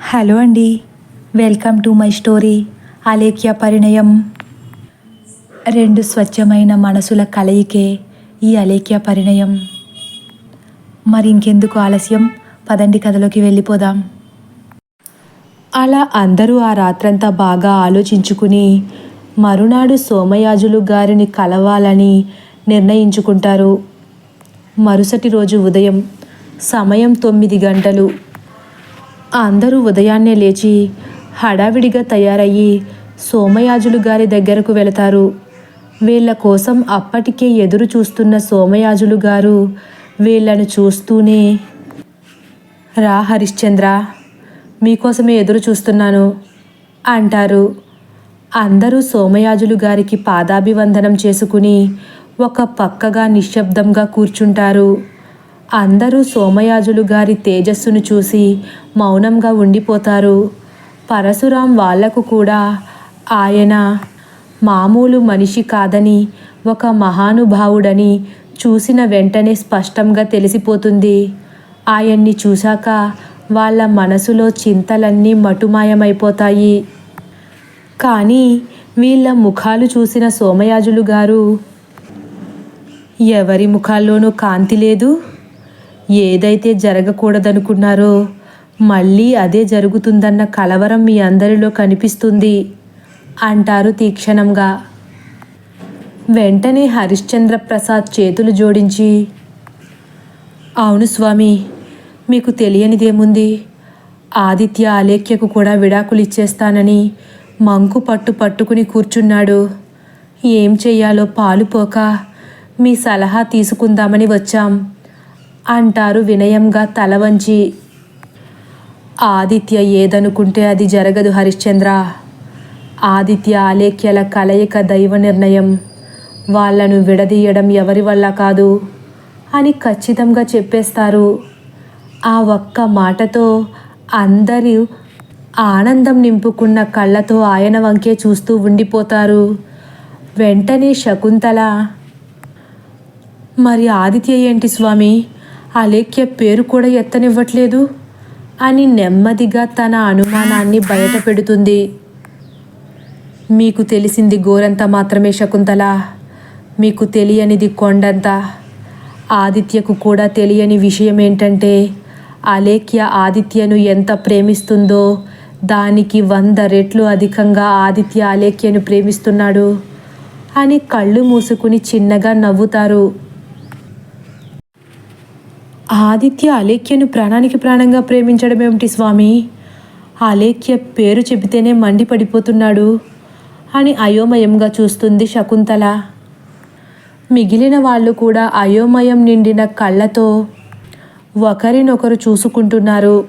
Hello అండి. Welcome to my story Alekhya Parinayam. రెండు స్వచ్ఛమైన మనసుల కలయికే ఈ అలేఖ్య పరిణయం. మరి ఇంకెందుకు ఆలస్యం? పదండి కథలోకి వెళ్ళిపోదాం. అలా అందరూ ఆ రాత్రంతా బాగా ఆలోచించుకుని మరునాడు సోమయాజులు గారిని కలవాలని నిర్ణయించుకుంటారు. మరుసటి రోజు ఉదయం సమయం తొమ్మిది గంటలు. అందరూ ఉదయాన్నే లేచి హడావిడిగా తయారయ్యి సోమయాజులు గారి దగ్గరకు వెళతారు. వీళ్ళ కోసం అప్పటికే ఎదురు చూస్తున్న సోమయాజులు గారు వీళ్ళను చూస్తూనే రా హరిశ్చంద్ర మీకోసమే ఎదురు చూస్తున్నాను అంటారు. అందరూ సోమయాజులు గారికి పాదాభివందనం చేసుకుని ఒక పక్కగా నిశ్శబ్దంగా కూర్చుంటారు. అందరూ సోమయాజులు గారి తేజస్సును చూసి మౌనంగా ఉండిపోతారు. పరశురాం వాళ్ళకు కూడా ఆయన మామూలు మనిషి కాదని ఒక మహానుభావుడని చూసిన వెంటనే స్పష్టంగా తెలిసిపోతుంది. ఆయన్ని చూశాక వాళ్ళ మనసులో చింతలన్నీ మటుమాయమైపోతాయి. కానీ వీళ్ళ ముఖాలు చూసిన సోమయాజులు గారు ఎవరి ముఖాల్లోనూ కాంతి లేదు? ఏదైతే జరగకూడదనుకున్నారో మళ్ళీ అదే జరుగుతుందన్న కలవరం మీ అందరిలో కనిపిస్తుంది అంటారు తీక్షణంగా. వెంటనే హరిశ్చంద్ర ప్రసాద్ చేతులు జోడించి అవును స్వామి మీకు తెలియనిదేముంది? ఆదిత్య అలేఖ్యకు కూడా విడాకులు ఇచ్చేస్తానని మంకు పట్టు పట్టుకుని కూర్చున్నాడు. ఏం చెయ్యాలో పాలుపోక మీ సలహా తీసుకుందామని వచ్చాం. అంటారు వినయంగా తల వంచి ఆదిత్య ఏదనుకుంటే అది జరగదు హరిశ్చంద్ర. ఆదిత్య ఆలేఖ్యల కలయిక దైవ నిర్ణయం. వాళ్ళను విడదీయడం ఎవరి వల్ల కాదు? అని ఖచ్చితంగా చెప్పేస్తారు. ఆ ఒక్క మాటతో అందరూ ఆనందం నింపుకున్న కళ్ళతో ఆయన వంకే చూస్తూ ఉండిపోతారు. వెంటనే శకుంతల మరి ఆదిత్య ఏంటి స్వామి? అలేఖ్య పేరు కూడా ఎత్తనివ్వట్లేదు అని నెమ్మదిగా తన అనుమానాన్ని బయట పెడుతుంది. మీకు తెలిసింది గోరంత మాత్రమే శకుంతల. మీకు తెలియనిది కొండంత. ఆదిత్యకు కూడా తెలియని విషయం ఏంటంటే అలేఖ్య ఆదిత్యను ఎంత ప్రేమిస్తుందో దానికి వంద రెట్లు అధికంగా ఆదిత్య అలేఖ్యను ప్రేమిస్తున్నాడు అని కళ్ళు మూసుకుని చిన్నగా నవ్వుతారు. ఆదిత్య అలేఖ్యను ప్రాణానికి ప్రాణంగా ప్రేమించడం ఏమిటి స్వామి? అలేఖ్య పేరు చెబితేనే మండిపడిపోతున్నాడు అని అయోమయంగా చూస్తుంది శకుంతల. మిగిలిన వాళ్ళు కూడా అయోమయం నిండిన కళ్ళతో ఒకరినొకరు చూసుకుంటున్నారు.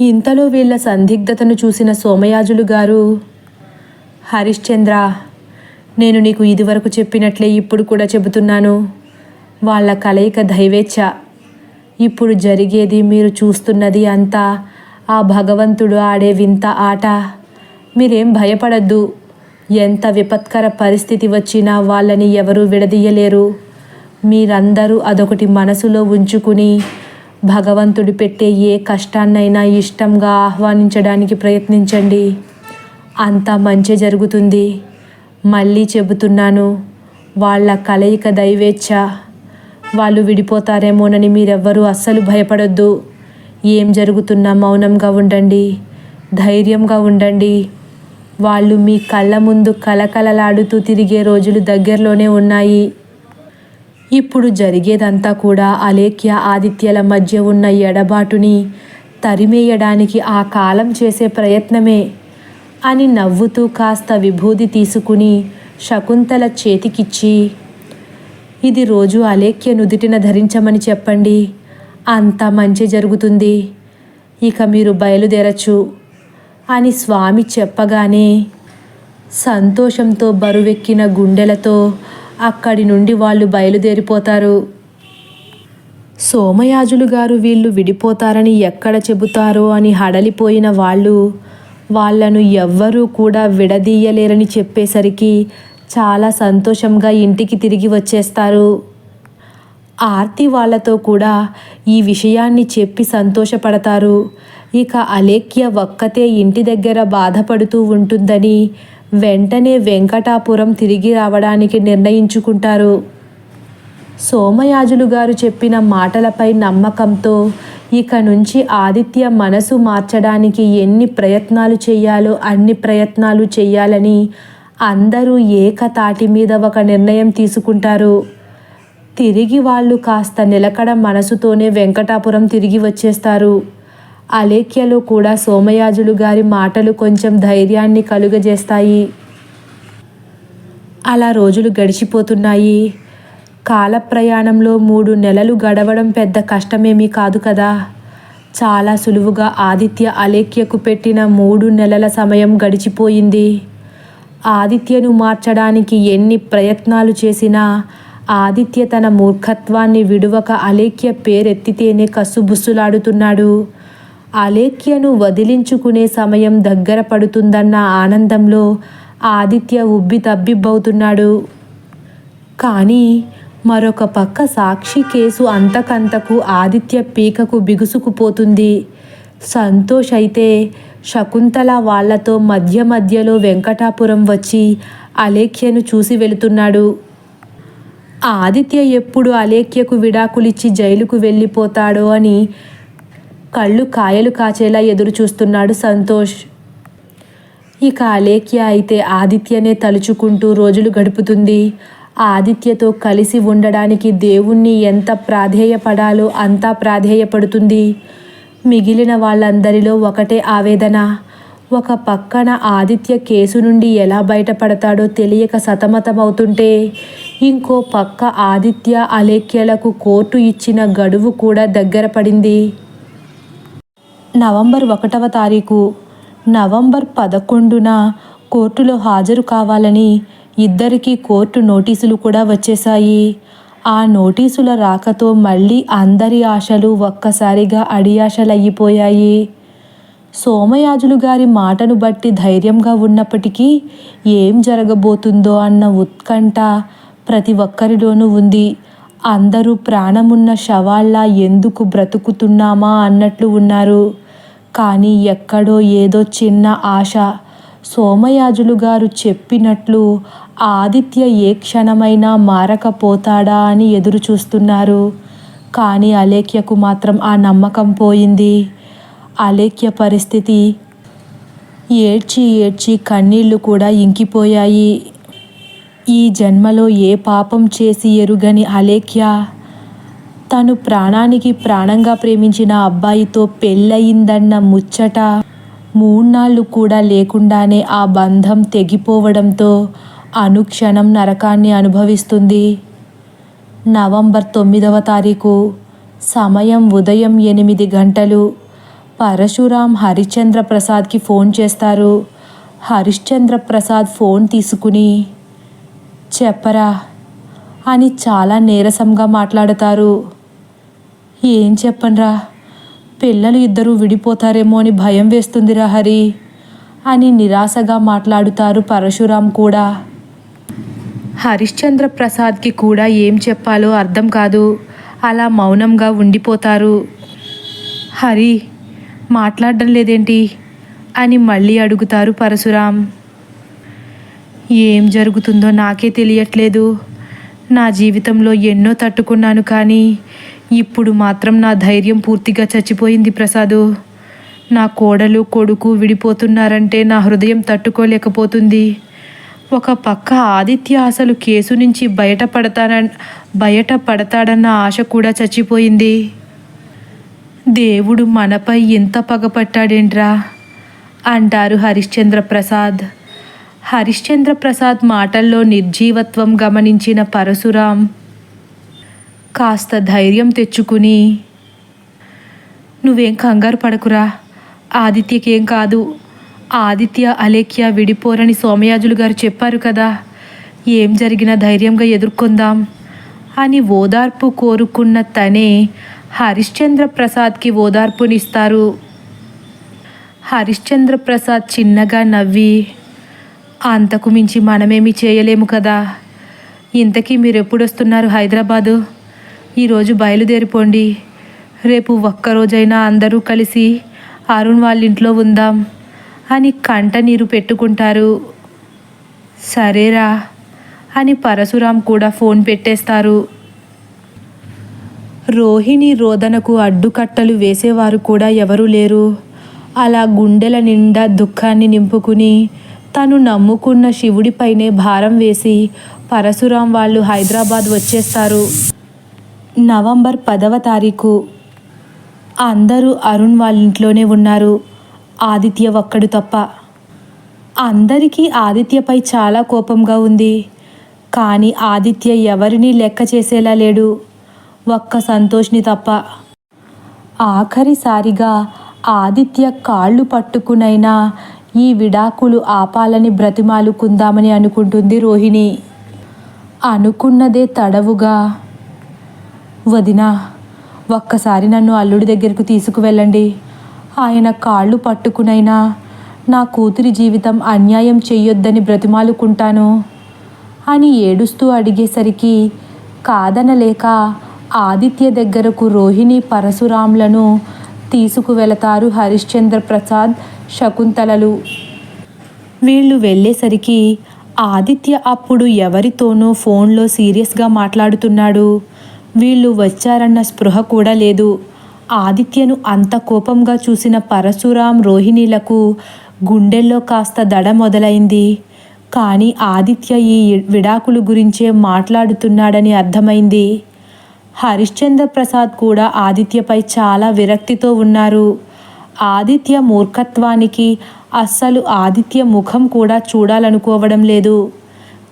ఇంతలో వీళ్ళ సందిగ్ధతను చూసిన సోమయాజులు గారు హరిశ్చంద్ర నేను నీకు ఇదివరకు చెప్పినట్లే ఇప్పుడు కూడా చెబుతున్నాను. వాళ్ళ కలయిక దైవేచ్ఛ. ఇప్పుడు జరిగేది మీరు చూస్తున్నది అంతా. ఆ భగవంతుడు ఆడే వింత ఆట. మీరేం భయపడద్దు. ఎంత విపత్కర పరిస్థితి వచ్చినా వాళ్ళని ఎవరూ విడదీయలేరు. మీరందరూ అదొకటి మనసులో ఉంచుకుని భగవంతుడు పెట్టే ఏ కష్టాన్నైనా ఇష్టంగా ఆహ్వానించడానికి ప్రయత్నించండి. అంతా మంచి జరుగుతుంది. మళ్ళీ చెబుతున్నాను వాళ్ళ కలయిక దైవేచ్ఛ. వాళ్ళు విడిపోతారేమోనని మీరెవ్వరూ అస్సలు భయపడొద్దు. ఏం జరుగుతున్నా మౌనంగా ఉండండి. ధైర్యంగా ఉండండి. వాళ్ళు మీ కళ్ళ ముందు కలకలలాడుతూ తిరిగే రోజులు దగ్గరలోనే ఉన్నాయి. ఇప్పుడు జరిగేదంతా కూడా అలేఖ్య ఆదిత్యల మధ్య ఉన్న ఎడబాటుని తరిమేయడానికి ఆ కాలం చేసే ప్రయత్నమే అని నవ్వుతూ కాస్త విభూది తీసుకుని శకుంతల చేతికిచ్చి ఇది రోజు అలేఖ్య నుదుటిన ధరించమని చెప్పండి. అంత మంచి జరుగుతుంది. ఇక మీరు బయలుదేరచ్చు అని స్వామి చెప్పగానే సంతోషంతో బరువెక్కిన గుండెలతో అక్కడి నుండి వాళ్ళు బయలుదేరిపోతారు. సోమయాజులు గారు వీళ్ళు విడిపోతారని ఎక్కడ చెబుతారో అని హడలిపోయిన వాళ్ళు వాళ్ళను ఎవ్వరూ కూడా విడదీయలేరని చెప్పేసరికి చాలా సంతోషంగా ఇంటికి తిరిగి వచ్చేస్తారు. ఆర్తి వాళ్ళతో కూడా ఈ విషయాన్ని చెప్పి సంతోషపడతారు. ఇక అలేఖ్య ఒక్కతే ఇంటి దగ్గర బాధపడుతూ ఉంటుందని వెంటనే వెంకటాపురం తిరిగి రావడానికి నిర్ణయించుకుంటారు. సోమయాజులు గారు చెప్పిన మాటలపై నమ్మకంతో ఇక నుంచి ఆదిత్య మనసు మార్చడానికి ఎన్ని ప్రయత్నాలు చేయాలో అన్ని ప్రయత్నాలు చేయాలని అందరూ ఏకతాటి మీద ఒక నిర్ణయం తీసుకుంటారు. తిరిగి వాళ్ళు కాస్త నిలకడ మనసుతోనే వెంకటాపురం తిరిగి వచ్చేస్తారు. అలేఖ్యలో కూడా సోమయాజులు గారి మాటలు కొంచెం ధైర్యాన్ని కలుగజేస్తాయి. అలా రోజులు గడిచిపోతున్నాయి. కాల ప్రయాణంలో మూడు నెలలు గడవడం పెద్ద కష్టమేమీ కాదు కదా. చాలా సులువుగా ఆదిత్య అలేఖ్యకు పెట్టిన మూడు నెలల సమయం గడిచిపోయింది. ఆదిత్యను మార్చడానికి ఎన్ని ప్రయత్నాలు చేసినా ఆదిత్య తన మూర్ఖత్వాన్ని విడువక అలేఖ్య పేరెత్తితేనే కసుబుస్సులాడుతున్నాడు అలేఖ్యను వదిలించుకునే సమయం దగ్గర పడుతుందన్న ఆనందంలో ఆదిత్య ఉబ్బి తబ్బిబ్బవుతున్నాడు. కానీ మరొక పక్క సాక్షి కేసు అంతకంతకు ఆదిత్య పీకకు బిగుసుకుపోతుంది. సంతోష్ అయితే శకుంతల వాళ్ళతో మధ్య మధ్యలో వెంకటాపురం వచ్చి అలేఖ్యను చూసి వెళుతున్నాడు. ఆదిత్య ఎప్పుడు అలేఖ్యకు విడాకులిచ్చి జైలుకు వెళ్ళిపోతాడో అని కళ్ళు కాయలు కాచేలా ఎదురు చూస్తున్నాడు సంతోష్. ఇక అలేఖ్య అయితే ఆదిత్యనే తలుచుకుంటూ రోజులు గడుపుతుంది. ఆదిత్యతో కలిసి ఉండడానికి దేవుణ్ణి ఎంత ప్రాధేయపడాలో అంతా ప్రాధేయపడుతుంది. మిగిలిన వాళ్ళందరిలో ఒకటే ఆవేదన. ఒక పక్కన ఆదిత్య కేసు నుండి ఎలా బయటపడతాడో తెలియక సతమతమవుతుంటే ఇంకో పక్క ఆదిత్య అలేఖ్యలకు కోర్టు ఇచ్చిన గడువు కూడా దగ్గర పడింది. నవంబర్ ఒకటవ తారీఖు. నవంబర్ పదకొండున కోర్టులో హాజరు కావాలని ఇద్దరికీ కోర్టు నోటీసులు కూడా వచ్చేశాయి. ఆ నోటీసుల రాకతో మళ్ళీ అందరి ఆశలు ఒక్కసారిగా అడియాశలయ్యిపోయాయి. సోమయాజులు గారి మాటను బట్టి ధైర్యంగా ఉన్నప్పటికీ ఏం జరగబోతుందో అన్న ఉత్కంఠ ప్రతి ఒక్కరిలోనూ ఉంది. అందరూ ప్రాణమున్న శవాల్లా ఎందుకు బ్రతుకుతున్నామా అన్నట్లు ఉన్నారు. కానీ ఎక్కడో ఏదో చిన్న ఆశ. సోమయాజులు గారు చెప్పినట్లు ఆదిత్య ఏ క్షణమైనా మారకపోతాడా అని ఎదురు చూస్తున్నారు కానీ అలేఖ్యకు మాత్రం ఆ నమ్మకం పోయింది. అలేఖ్య పరిస్థితి ఏడ్చి ఏడ్చి కన్నీళ్ళు కూడా ఇంకిపోయాయి. ఈ జన్మలో ఏ పాపం చేసి ఎరుగని అలేఖ్య? తను ప్రాణానికి ప్రాణంగా ప్రేమించిన అబ్బాయితో పెళ్ళయిందన్న ముచ్చట మూన్నాళ్ళు కూడా లేకుండానే ఆ బంధం తెగిపోవడంతో అనుక్షణం నరకాన్ని అనుభవిస్తుంది. నవంబర్ తొమ్మిదవ తారీఖు సమయం ఉదయం ఎనిమిది గంటలు. పరశురాం హరిశ్చంద్ర ప్రసాద్కి ఫోన్ చేస్తారు. హరిశ్చంద్ర ప్రసాద్ ఫోన్ తీసుకుని చెప్పరా అని చాలా నీరసంగా మాట్లాడతారు. ఏం చెప్పనరా? పిల్లలు ఇద్దరూ విడిపోతారేమో అని భయం వేస్తుందిరా హరి అని నిరాశగా మాట్లాడుతారు పరశురాం కూడా. హరిశ్చంద్ర ప్రసాద్కి కూడా ఏం చెప్పాలో అర్థం కాదు. అలా మౌనంగా ఉండిపోతారు. హరి మాట్లాడడం లేదేంటి? అని మళ్ళీ అడుగుతారు పరశురాం. ఏం జరుగుతుందో నాకే తెలియట్లేదు. నా జీవితంలో ఎన్నో తట్టుకున్నాను కానీ ఇప్పుడు మాత్రం నా ధైర్యం పూర్తిగా చచ్చిపోయింది ప్రసాదు. నా కోడలు కొడుకు విడిపోతున్నారంటే నా హృదయం తట్టుకోలేకపోతుంది. ఒక పక్క ఆదిత్య అసలు కేసు నుంచి బయటపడతాన బయట పడతాడన్న ఆశ కూడా చచ్చిపోయింది. దేవుడు మనపై ఎంత పగపట్టాడేంట్రా అంటారు హరిశ్చంద్ర ప్రసాద్ హరిశ్చంద్ర ప్రసాద్ మాటల్లో నిర్జీవత్వం గమనించిన పరశురాం కాస్త ధైర్యం తెచ్చుకుని నువ్వేం కంగారు పడకురా. ఆదిత్యకేం కాదు. ఆదిత్య అలేఖ్య విడిపోరని సోమయాజులు గారు చెప్పారు కదా. ఏం జరిగినా ధైర్యంగా ఎదుర్కొందాం అని ఓదార్పు కోరుకున్న తనే హరిశ్చంద్ర ప్రసాద్కి ఓదార్పునిస్తారు. హరిశ్చంద్ర ప్రసాద్ చిన్నగా నవ్వి అంతకు మించి మనమేమి చేయలేము కదా. ఇంతకీ మీరు ఎప్పుడు వస్తున్నారు హైదరాబాదు? ఈరోజు బయలుదేరిపోండి. రేపు ఒక్కరోజైనా అందరూ కలిసి అరుణ్ వాళ్ళ ఇంట్లో ఉందాం. అని కంట నీరు పెట్టుకుంటారు. సరేరా అని పరశురాం కూడా ఫోన్ పెట్టేస్తారు. రోహిణి రోదనకు అడ్డుకట్టలు వేసేవారు కూడా ఎవరూ లేరు. అలా గుండెల నిండా దుఃఖాన్ని నింపుకుని తను నమ్ముకున్న శివుడిపైనే భారం వేసి పరశురాం వాళ్ళు హైదరాబాద్ వచ్చేస్తారు. నవంబర్ పదవ తారీఖు. అందరూ అరుణ్ వాళ్ళ ఇంట్లోనే ఉన్నారు. ఆదిత్య ఒక్కడు తప్ప. అందరికీ ఆదిత్యపై చాలా కోపంగా ఉంది. కానీ ఆదిత్య ఎవరినీ లెక్క చేసేలా లేడు. ఒక్క సంతోష్ని తప్ప. ఆఖరిసారిగా ఆదిత్య కాళ్ళు పట్టుకునైనా ఈ విడాకులు ఆపాలని బ్రతిమాలుకుందామని అనుకుంటుంది రోహిణి. అనుకున్నదే తడవుగా. వదినా ఒక్కసారి నన్ను అల్లుడి దగ్గరకు తీసుకువెళ్ళండి. ఆయన కాళ్ళు పట్టుకునైనా నా కూతురి జీవితం అన్యాయం చెయ్యొద్దని బ్రతిమాలుకుంటాను అని ఏడుస్తూ అడిగేసరికి కాదనలేక ఆదిత్య దగ్గరకు రోహిణి పరశురాంలను తీసుకువెళతారు హరిశ్చంద్ర ప్రసాద్ శకుంతలలు. వీళ్ళు వెళ్ళేసరికి ఆదిత్య అప్పుడు ఎవరితోనో ఫోన్లో సీరియస్గా మాట్లాడుతున్నాడు. వీళ్ళు వచ్చారన్న స్పృహ కూడా లేదు. ఆదిత్యను అంత కోపంగా చూసిన పరశురాం రోహిణీలకు గుండెల్లో కాస్త దడ మొదలైంది. కానీ ఆదిత్య ఈ విడాకులు గురించే మాట్లాడుతున్నాడని అర్థమైంది. హరిశ్చంద్ర ప్రసాద్ కూడా ఆదిత్యపై చాలా విరక్తితో ఉన్నారు. ఆదిత్య మూర్ఖత్వానికి అస్సలు ఆదిత్య ముఖం కూడా చూడాలనుకోవడం లేదు.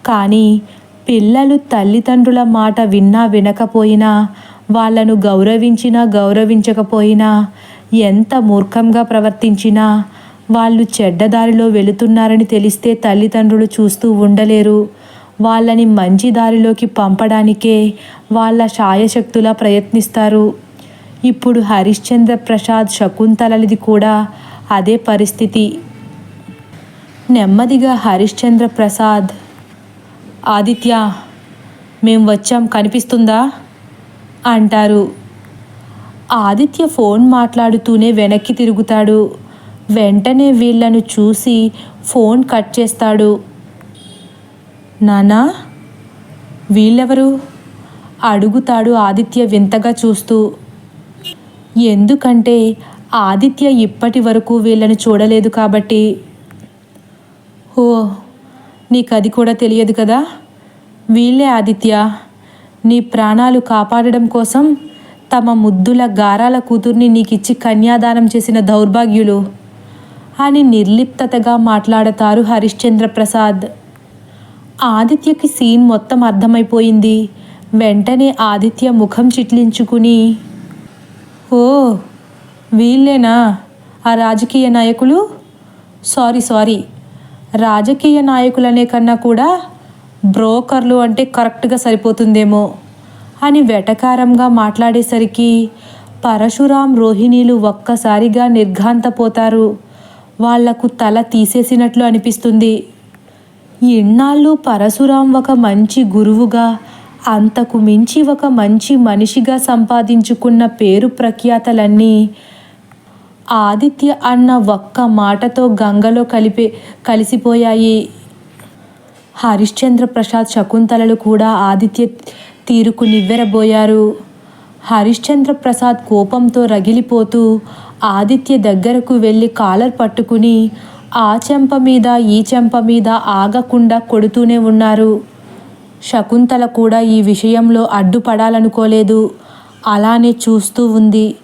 కానీ పిల్లలు తల్లిదండ్రుల మాట విన్నా వినకపోయినా వాళ్ళను గౌరవించినా గౌరవించకపోయినా ఎంత మూర్ఖంగా ప్రవర్తించినా వాళ్ళు చెడ్డదారిలో వెళుతున్నారని తెలిస్తే తల్లిదండ్రులు చూస్తూ ఉండలేరు. వాళ్ళని మంచి దారిలోకి పంపడానికే వాళ్ళ శాయశక్తులా ప్రయత్నిస్తారు. ఇప్పుడు హరిశ్చంద్ర ప్రసాద్ శకుంతలది కూడా అదే పరిస్థితి. నెమ్మదిగా హరిశ్చంద్ర ప్రసాద్ ఆదిత్య మేం వచ్చాం. కనిపిస్తుందా? అంటారు. ఆదిత్య ఫోన్ మాట్లాడుతూనే వెనక్కి తిరుగుతాడు. వెంటనే వీళ్ళను చూసి ఫోన్ కట్ చేస్తాడు. నానా వీళ్ళెవరు? అడుగుతాడు ఆదిత్య వింతగా చూస్తూ. ఎందుకంటే ఆదిత్య ఇప్పటి వరకు వీళ్ళని చూడలేదు కాబట్టి. ఓ నీకు అది కూడా తెలియదు కదా? వీళ్ళే ఆదిత్య. నీ ప్రాణాలు కాపాడడం కోసం తమ ముద్దుల గారాల కూతుర్ని నీకిచ్చి కన్యాదానం చేసిన దౌర్భాగ్యులు అని నిర్లిప్తతగా మాట్లాడతారు హరిశ్చంద్ర ప్రసాద్ ఆదిత్యకి సీన్ మొత్తం అర్థమైపోయింది. వెంటనే ఆదిత్య ముఖం చిట్లించుకుని ఓ వీళ్ళేనా? ఆ రాజకీయ నాయకులు? Sorry sorry. రాజకీయ నాయకులనే కన్నా కూడా బ్రోకర్లు అంటే కరెక్ట్గా సరిపోతుందేమో అని వెటకారంగా మాట్లాడేసరికి పరశురాం రోహిణీలు ఒక్కసారిగా నిర్ఘాంతపోతారు. వాళ్ళకు తల తీసేసినట్లు అనిపిస్తుంది. ఇన్నాళ్ళు పరశురాం ఒక మంచి గురువుగా అంతకు మించి ఒక మంచి మనిషిగా సంపాదించుకున్న పేరు ప్రఖ్యాతలన్నీ ఆదిత్య అన్న ఒక్క మాటతో గంగలో కలిపే కలిసిపోయాయి. హరిశ్చంద్ర ప్రసాద్ శకుంతలలు కూడా ఆదిత్య తీరుకు నివ్వెరబోయారు. హరిశ్చంద్ర ప్రసాద్ కోపంతో రగిలిపోతూ ఆదిత్య దగ్గరకు వెళ్ళి కాలర్ పట్టుకుని ఆ చెంప మీద ఈ చెంప మీద ఆగకుండా కొడుతూనే ఉన్నారు. శకుంతల కూడా ఈ విషయంలో అడ్డుపడాలనుకోలేదు. అలానే చూస్తూ ఉంది.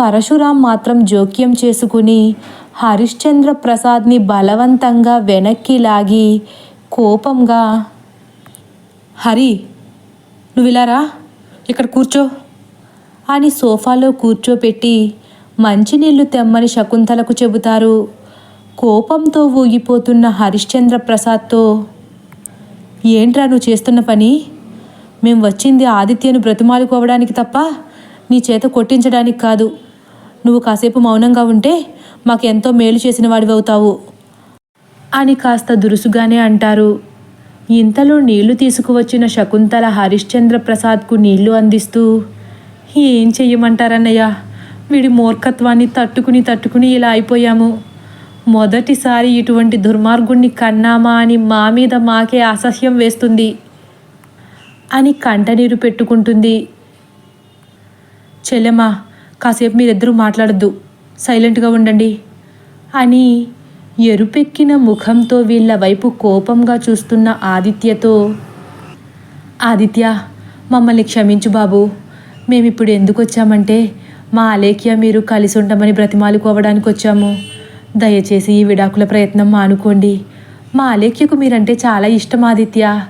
పరశురాం మాత్రం జోక్యం చేసుకుని హరిశ్చంద్ర ప్రసాద్ని బలవంతంగా వెనక్కి లాగి కోపంగా హరి నువ్వు ఇలారా ఇక్కడ కూర్చో అని సోఫాలో కూర్చోపెట్టి మంచినీళ్ళు తెమ్మని శకుంతలకు చెబుతారు. కోపంతో ఊగిపోతున్న హరిశ్చంద్ర ప్రసాద్తో ఏంట్రా నువ్వు చేస్తున్న పని? మేం వచ్చింది ఆదిత్యను బ్రతిమాలుకోవడానికి తప్ప నీ చేత కొట్టించడానికి కాదు. నువ్వు కాసేపు మౌనంగా ఉంటే మాకు ఎంతో మేలు చేసిన వాడివి అవుతావు అని కాస్త దురుసుగానే అంటారు. ఇంతలో నీళ్ళు తీసుకువచ్చిన శకుంతల హరిశ్చంద్ర ప్రసాద్కు నీళ్ళు అందిస్తూ ఏం చెయ్యమంటారన్నయ్య? వీడి మూర్ఖత్వాన్ని తట్టుకుని తట్టుకుని ఇలా అయిపోయాము. మొదటిసారి ఇటువంటి దుర్మార్గుణ్ణి కన్నామా అని మా మీద మాకే అసహ్యం వేస్తుంది అని కంటనీరు పెట్టుకుంటుంది. చెల్లెమ్మ కాసేపు మీరిద్దరూ మాట్లాడద్దు. సైలెంట్గా ఉండండి అని ఎరుపెక్కిన ముఖంతో వీళ్ళ వైపు కోపంగా చూస్తున్న ఆదిత్యతో ఆదిత్య మమ్మల్ని క్షమించు బాబు. మేమిప్పుడు ఎందుకు వచ్చామంటే మా అలేఖ్య మీరు కలిసి ఉండమని బ్రతిమాలుకోవడానికి వచ్చాము దయచేసి ఈ విడాకుల ప్రయత్నం మానుకోండి. మా అలేఖ్యకు మీరంటే చాలా ఇష్టం ఆదిత్య.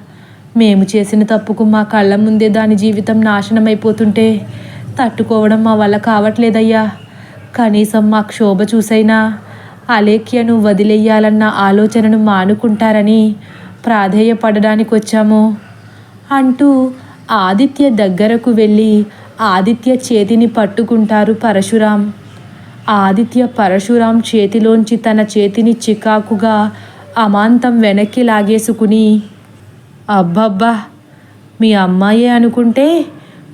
మేము చేసిన తప్పుకు మా కళ్ళ ముందే దాని జీవితం నాశనం అయిపోతుంటే తట్టుకోవడం మా వల్ల కావట్లేదయ్యా. కనీసం మా క్షోభ చూసైనా అలేఖ్యను వదిలేయాలన్న ఆలోచనను మానుకుంటారని ప్రాధేయపడడానికి వచ్చాము అంటూ ఆదిత్య దగ్గరకు వెళ్ళి ఆదిత్య చేతిని పట్టుకుంటారు పరశురాం. ఆదిత్య పరశురాం చేతిలోంచి తన చేతిని చికాకుగా అమాంతం వెనక్కి లాగేసుకుని అబ్బబ్బా! మీ అమ్మాయే అనుకుంటే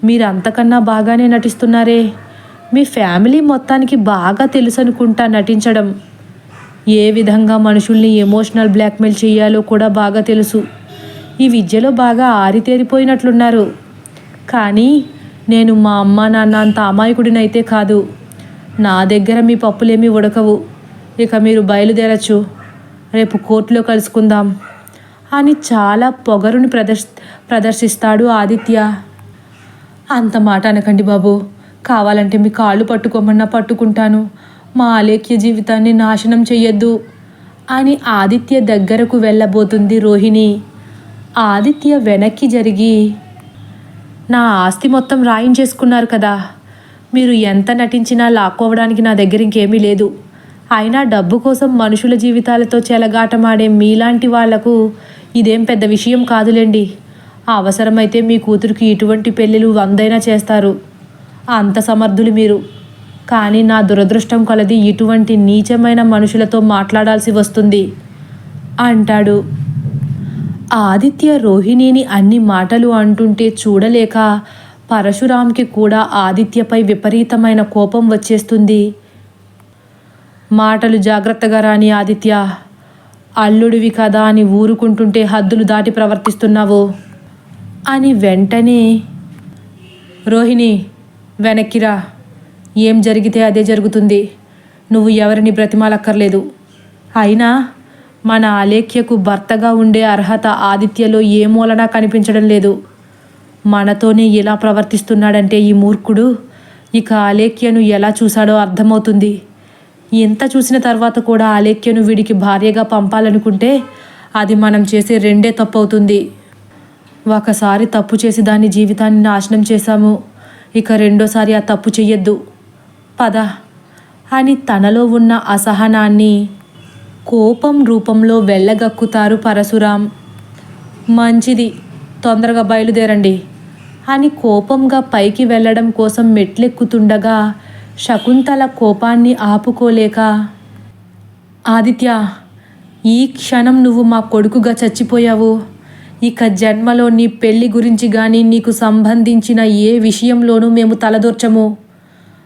మీరంతకన్నా బాగానే నటిస్తున్నారే. మీ ఫ్యామిలీ మొత్తానికి బాగా తెలుసు అనుకుంటా నటించడం. ఏ విధంగా మనుషుల్ని ఎమోషనల్ బ్లాక్మెయిల్ చేయాలో కూడా బాగా తెలుసు. ఈ విద్యలో బాగా ఆరితేరిపోయినట్లున్నారు. కానీ నేను మా అమ్మ నాన్న అంత అమాయకుడినైతే కాదు. నా దగ్గర మీ పప్పులేమీ ఉడకవు. ఇక మీరు బయలుదేరచ్చు. రేపు కోర్టులో కలుసుకుందాం అని చాలా పొగరుని ప్రదర్శ ప్రదర్శిస్తాడు ఆదిత్య. అంత మాట అనకండి బాబు. కావాలంటే మీ కాళ్ళు పట్టుకోమన్నా పట్టుకుంటాను. మా అలేఖ్య జీవితాన్ని నాశనం చెయ్యొద్దు అని ఆదిత్య దగ్గరకు వెళ్ళబోతుంది రోహిణి. ఆదిత్య వెనక్కి జరిగి నా ఆస్తి మొత్తం రాయించేసుకున్నారు కదా మీరు ఎంత నటించినా లాక్కోవడానికి నా దగ్గర ఇంకేమీ లేదు. అయినా డబ్బు కోసం మనుషుల జీవితాలతో చెలగాటమాడే మీలాంటి వాళ్ళకు ఇదేం పెద్ద విషయం కాదులేండి. అవసరమైతే మీ కూతురికి ఇటువంటి పెళ్ళిళ్ళు వందైనా చేస్తారు. అంత సమర్థులు మీరు. కానీ నా దురదృష్టం కలది ఇటువంటి నీచమైన మనుషులతో మాట్లాడాల్సి వస్తుంది అంటాడు. ఆదిత్య రోహిణిని అన్ని మాటలు అంటుంటే చూడలేక పరశురాంకి కూడా ఆదిత్యపై విపరీతమైన కోపం వచ్చేస్తుంది. మాటలు జాగ్రత్తగా రాని ఆదిత్య అల్లుడివి కదా అని ఊరుకుంటుంటే హద్దులు దాటి ప్రవర్తిస్తున్నావు? అని వెంటనే రోహిణి వెనక్కిరా ఏం జరిగితే అదే జరుగుతుంది. నువ్వు ఎవరిని బ్రతిమాలక్కర్లేదు. అయినా మన అలేఖ్యకు భర్తగా ఉండే అర్హత ఆదిత్యలో ఏ మూలనా కనిపించడం లేదు. మనతోనే ఇలా ప్రవర్తిస్తున్నాడంటే ఈ మూర్ఖుడు. ఇక అలేఖ్యను ఎలా చూశాడో అర్థమవుతుంది. ఎంత చూసిన తర్వాత కూడా అలేఖ్యను వీడికి భార్యగా పంపాలనుకుంటే అది మనం చేసే రెండే తప్పు అవుతుంది ఒకసారి తప్పు చేసి దాని జీవితాన్ని నాశనం చేశాము. ఇక రెండోసారి ఆ తప్పు చెయ్యొద్దు. పద. అని తనలో ఉన్న అసహనాన్ని కోపం రూపంలో వెళ్ళగక్కుతారు పరశురాం. మంచిది తొందరగా బయలుదేరండి అని కోపంగా పైకి వెళ్ళడం కోసం మెట్లెక్కుతుండగా శకుంతల కోపాన్ని ఆపుకోలేక ఆదిత్య ఈ క్షణం నువ్వు మా కొడుకుగా చచ్చిపోయావు. ఇక జన్మలో నీ పెళ్ళి గురించి కానీ నీకు సంబంధించిన ఏ విషయంలోనూ మేము తలదూర్చము.